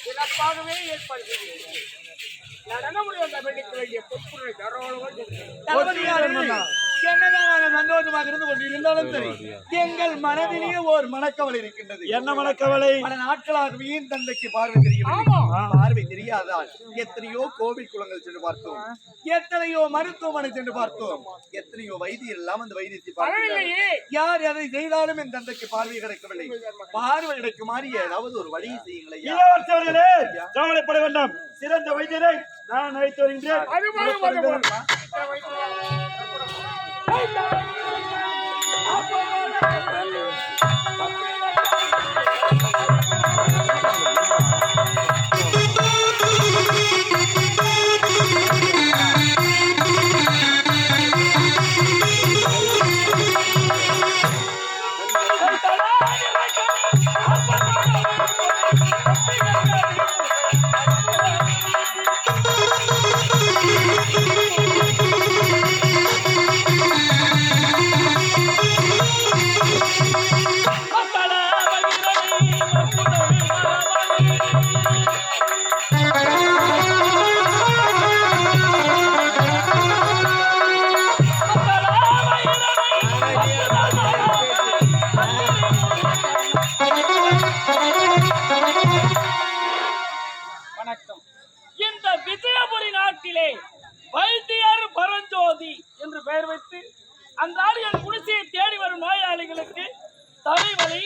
சிறப்பாகவே ஏற்பாடு செய்கிறேன் நடன முடியும் தமிழுக்கு வேண்டிய பொற்புரை தாராளமாக என்னதான் நாங்கள் சந்தோஷமாக இருந்து கொண்டிருந்தாலும் சரி எங்கள் மனதிலேயே ஒரு மனக்கவலை இருக்கின்றது. என்ன மனக்கவலை? பல தந்தைக்கு பார்வை தெரியவில்லை ஆமா. பார்வை தெரியாதால் எத்தனையோ கோவில் குளங்கள் சென்று பார்த்தோம். எத்தனையோ மருத்துவமனை சென்று பார்த்தோம். எத்தனையோ வைத்தியர் எல்லாம் அந்த வைத்தியத்தை பரவாயில்லையே. யார் எதை செய்தாலும் என் தந்தைக்கு பார்வை கிடைக்கவில்லை. பார்வை கிடைக்குமாறு ஏதாவது ஒரு வழி செய்யுங்களேன் இளவரசர்களே கவலைப்பட வேண்டாம். சிறந்த வைத்தியரை நான் அழைத்து வருகின்றேன். அது அன்றாடு என் குடிசையை தேடி வரும் நோயாளிகளுக்கு தலைவலி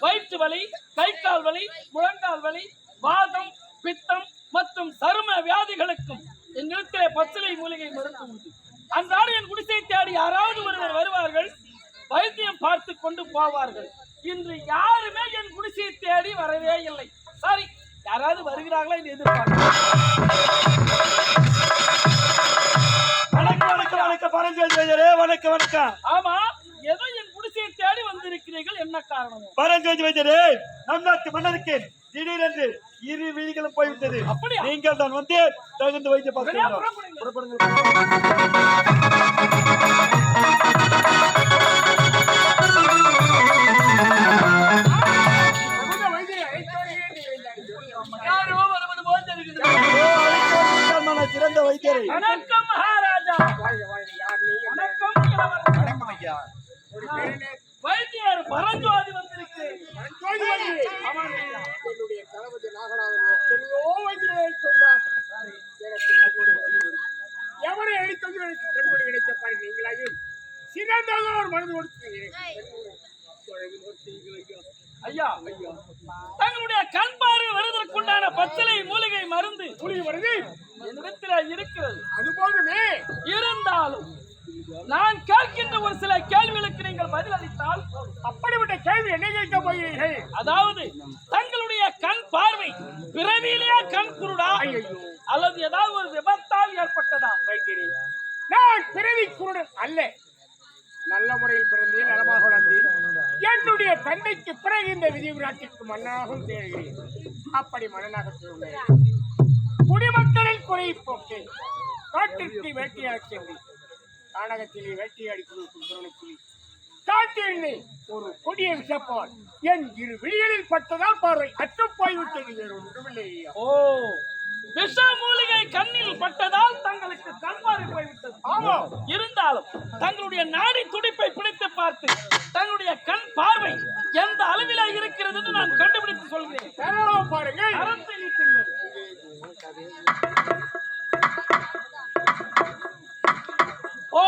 வயிற்று வலி கை கால் வலி முழங்கால் வலி வாதம் பித்தம் மற்றும் சரும வியாதிகளுக்கும் எங்களிடத்திலே பச்சிலை மூலிகை மருந்து உண்டு. அன்றாடு என் குடிசையை தேடி யாராவது ஒருவர் வருவார்கள் வைத்தியம் பார்த்து கொண்டு போவார்கள். இன்று யாருமே என் குடிசையை தேடி வரவே இல்லை. சாரி யாராவது வருகிறார்களா என்று எதிர்பார்க்கிறேன் வணக்கம் வணக்கம். பரஞ்சோதி வணக்கம் வணக்கம். ஆமா ஏதோ என் குடிசையை தேடி வந்திருக்கிறீர்கள். என்ன காரணம்? பரஞ்சோதி வைத்தியரே நம் நாட்டு மன்னருக்கு திடீரென்று இரு விழிகளும் போய்விட்டது? நீங்கள் தான் வந்து தகுந்த தெரிகிறது சிறந்த வைத்தியரை. வணக்கம் மகாராஜா. யார் நீ? வணக்கம் ஐயா ஒரு வைத்தியர் பரஞ்சோதி வந்திருக்கிறேன் என்னுடைய தளபதி நாகராஜன் எத்தனையோ சொன்னார் எனக்கு எவரை அடித்தது எனக்கு கண்மொழி கிடைத்த பாரு நீங்களாயும் சிறந்ததாக ஒரு மருந்து கொடுத்தீங்க ஐயா தங்களுடைய கண் பார்வை வருவதற்குண்டான பச்சிலை மூலிகை மருந்து புரிய வருது என்னிடத்தில் இருக்கிறது. அது போதுமே இருந்தாலும் நான் கேட்கின்ற ஒரு சில கேள்விகளுக்கு நீங்கள் பதில் அளித்தால் அப்படிப்பட்ட கேள்வி என்ன கேட்க போகிறீர்கள்? அதாவது தங்களுடைய கண் பார்வை பிறவியிலேயே கண் குருடா. அல்லது ஏதாவது ஒரு விபத்தால் ஏற்பட்டதா? வைத்தியரே நான் பிறவி குருடன் அல்ல. நல்ல முறையில் பிறந்தேன் நலமாக வளர்ந்தேன். என்னுடைய தந்தைக்கு பிறகு இந்த விஜய் நாட்டிற்கு மன்னனாகவும் தேடுகிறேன். அப்படி மன்னனாக தேடுகிறேன் குறை போக்கேன் காட்டிற்கு வேட்டையாடச் சென்றேன் கானகத்திலே வேட்டையாடி ஒரு கொடிய விஷப்பால் என் இரு விழிகளில் பட்டதால் பார்வை அற்றுப் போய்விட்டது வேறு ஒன்றுமில்லை. ஓ விஷ மூலிகை கண்ணில் பட்டதால் தங்களுக்கு கண் பார்வை போய்விட்டது. ஆமாம் இருந்தாலும் தங்களுடைய நாடி துடிப்பை பிடித்து பார்த்து தங்களுடைய கண் பார்வை எந்த அளவில இருக்கிறது என்று நான் கண்டுபிடித்து சொல்கிறேன். பாருங்கள் கரத்தை நீட்டுங்கள் ஓ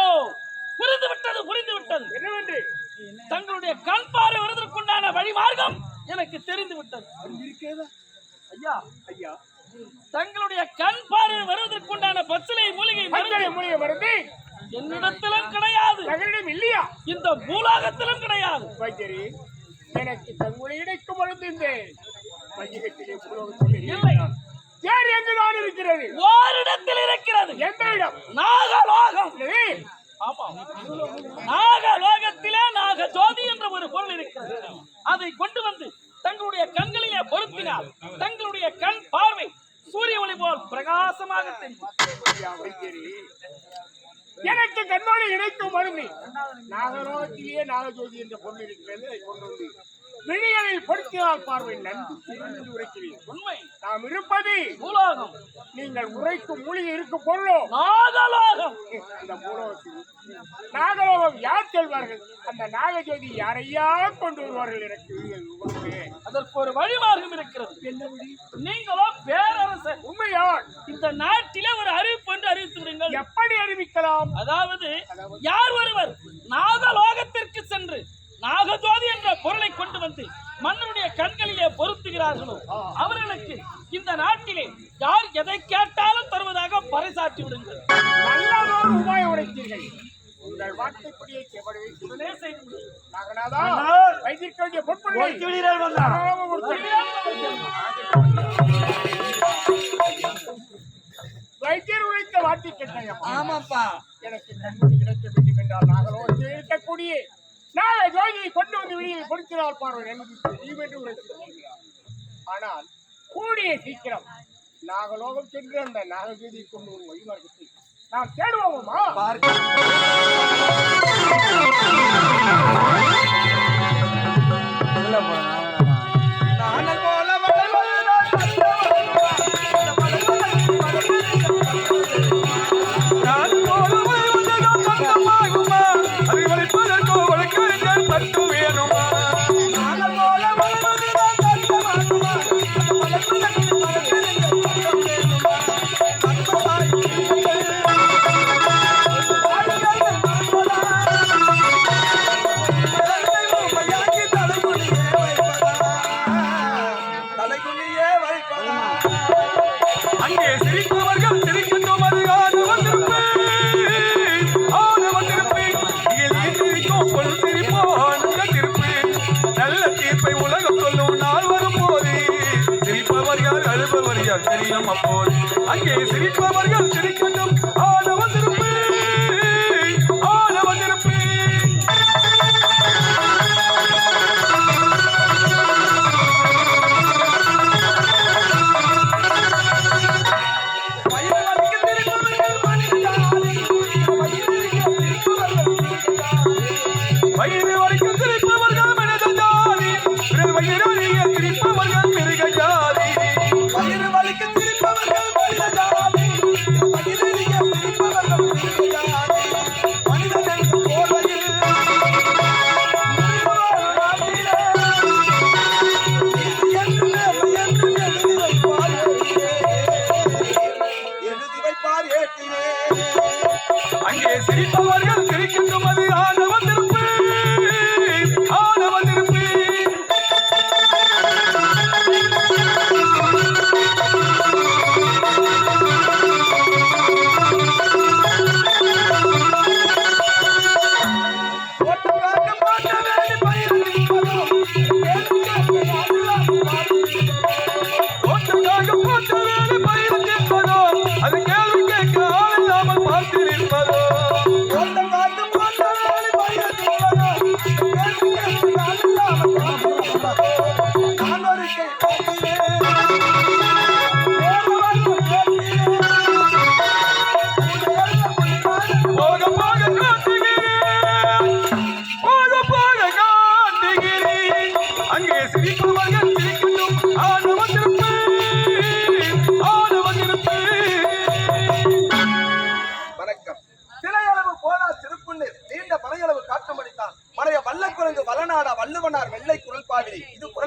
புரிந்து விட்டது புரிந்து விட்டது என்னவென்று தங்களுடைய கண் பார்வை வருவதற்குண்டான வழி மார்க்கம் எனக்கு தெரிந்து விட்டது ஐயா ஐயா. தங்களுடைய கண் பார்வை வருவதற்குண்டான பச்சிலை மூலிகை மூலிகை மருந்து என்னிடத்திலும் கிடையாது. தங்களிடம் இல்லையா? இந்த பூலாகத்திலும் கிடையாது. வைத்தியரே எனக்கு தங்களை இணைக்கும் மருந்து இந்த மஞ்சகத்திலே புலோகத்தில் இல்லை. வேறு எங்கு தான் இருக்கிறது? ஓரிடத்தில் இருக்கிறது. எந்த இடம் நாகலோகம் நாகலோகத்திலே நாக ஜோதி என்ற ஒரு பொருள் இருக்கிறது. அதை கொண்டு வந்து தங்களுடைய கண்களிலே பொருத்தினால் தங்களுடைய கண் பார்வை சூரிய ஒளி போல் பிரகாசமாக தெரியும் எனக்கு கண்ணோடு இணைக்கும் மருந்து நாகலோகத்திலேயே நாகஜோதி என்ற பொருள் இருக்கிறது அதை கொண்டு வந்து விழிகளில் பொருத்தினால் பார்வை நன்றி என்று உரைக்கிறீர். உண்மை. நாம் இருப்பது பூலோகம். நீங்கள் உரைக்கும் மூலிகை இருக்கும் பொருளோ? நாகலோகம். அந்த பூலோகத்தில். நாகலோகம் யார் செல்வார்கள்? அந்த நாகஜோதி யாரையா கொண்டு வருவார்கள் எனக்கு அதற்கு ஒரு வழிமார்க்கம் இருக்கிறது. நீங்களோ பேரரசர். உண்மையான் இந்த நாட்டிலே ஒரு அறிவிப்பு என்று அறிவித்து விடுங்கள். எப்படி அறிவிக்கலாம்? அதாவது யார் ஒருவர் நாகலோகத்திற்கு சென்று நாகஜோதி என்ற பொருளை கொண்டு வந்து மன்னனுடைய கண்களிலே பொருத்துகிறார்களோ? அவர்களுக்கு இந்த நாட்டிலே யார் எதை கேட்டாலும் தருவதாக பறைசாற்றி விடுங்கள். நல்லதொரு உபாயம் உரைத்தீர்கள் உங்கள் வார்த்தைப்படியே உடனே செய்து. வைத்திருக்க. வைத்தியர் உரைத்த வார்த்தை கேட்டேன் ஆமாப்பா. எனக்கு கண்மணி கிடைக்க வேண்டும் என்றால் நாகலோகத்தில் இருக்கக்கூடிய நாக ஜோதியை கொண்டு வந்து வெளியே கொடுக்கிறார் பார்வை என்று ஆனால் கூடிய சீக்கிரம் நாகலோகம் சென்று அந்த நாகஜோதியை கொண்டு வரும் வழிமார்க்கத்தை நாம் தேடுவோமா? நாணல் தெரியும் அப்போது. அங்கே சிரிப்பவர்கள் சிரிக்கின்ற மனிதஜாதி.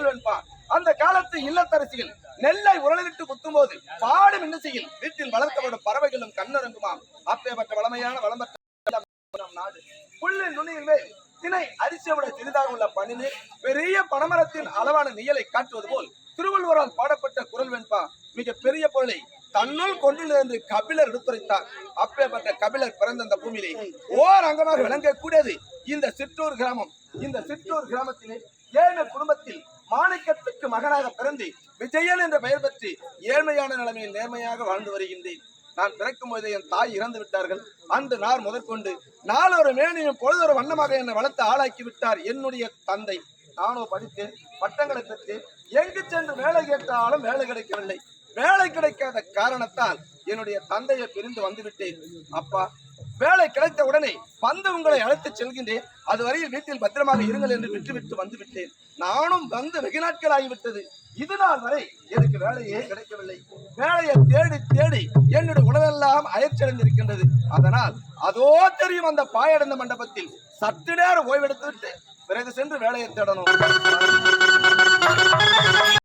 பாவிரி இது அந்த காலத்து இல்லத்தரசிகள் நெல்லை உரலிட்டு குத்தும்போது பாடும் இன்னிசையில் வீட்டில் வளர்க்கப்படும் பறவைகளும் கண்ணறங்குமாம் அப்பேற்பட்ட வளமையான வளம்பற்ற நாடு. புல்லு நுனியில் மேல் திணை அரிசியை சிறிதாக உள்ள பணினு பெரிய பனமரத்தின் அளவான நியலை காட்டுவது போல் திருவள்ளுவரால் பாடப்பட்ட குரல் வெண்பா மிக பெரிய பொருளை தன்னுள் கொண்டு என்று கபிலர் எடுத்துரைத்தார். அப்பேற்பட்ட கபிலர் பிறந்த அந்த பூமியிலே ஓர் அங்கமாக விளங்கக்கூடியது இந்த சிற்றூர் கிராமம். இந்த சிற்றூர் கிராமத்திலே ஏழு குடும்பத்தில் மாணிக்கத்துக்கு மகனாக பிறந்து விஜயன் என்ற பெயர் பற்றி ஏழ்மையான நிலைமையில் நேர்மையாக வாழ்ந்து வருகின்றேன். நான் பிறக்கும் போதே என் தாய் இறந்து விட்டார்கள். அன்று நாள் முதற்கொண்டு நாளொரு மேனியும் பொழுதொரு வண்ணமாக என்னை வளர்த்து ஆளாக்கி விட்டார் என்னுடைய தந்தை. நானோ படித்து பட்டங்களை பெற்று எங்கு சென்று வேலை கேட்டாலும் வேலை கிடைக்கவில்லை. வேலை கிடைக்காத காரணத்தால் என்னுடைய தந்தையை பிரிந்து வந்துவிட்டேன் அப்பா வேலை கிடைத்த உடனே வந்து உங்களை அழைத்து செல்கின்றேன். அதுவரையில் வீட்டில் பத்திரமாக இருங்கள் என்று விட்டுவிட்டு வந்து விட்டேன் நானும் வந்து வெகு நாட்கள் ஆகிவிட்டது இது நாள் வரை எனக்கு வேலையே கிடைக்கவில்லை. வேலையை தேடி தேடி என்னுடைய உணவெல்லாம் அயற்சியடைந்திருக்கின்றது அதனால் அதோ தெரியும் அந்த பாயடைந்த மண்டபத்தில் சற்று நேரம் ஓய்வெடுத்து விட்டு பிறகு சென்று வேலையை தேடணும்.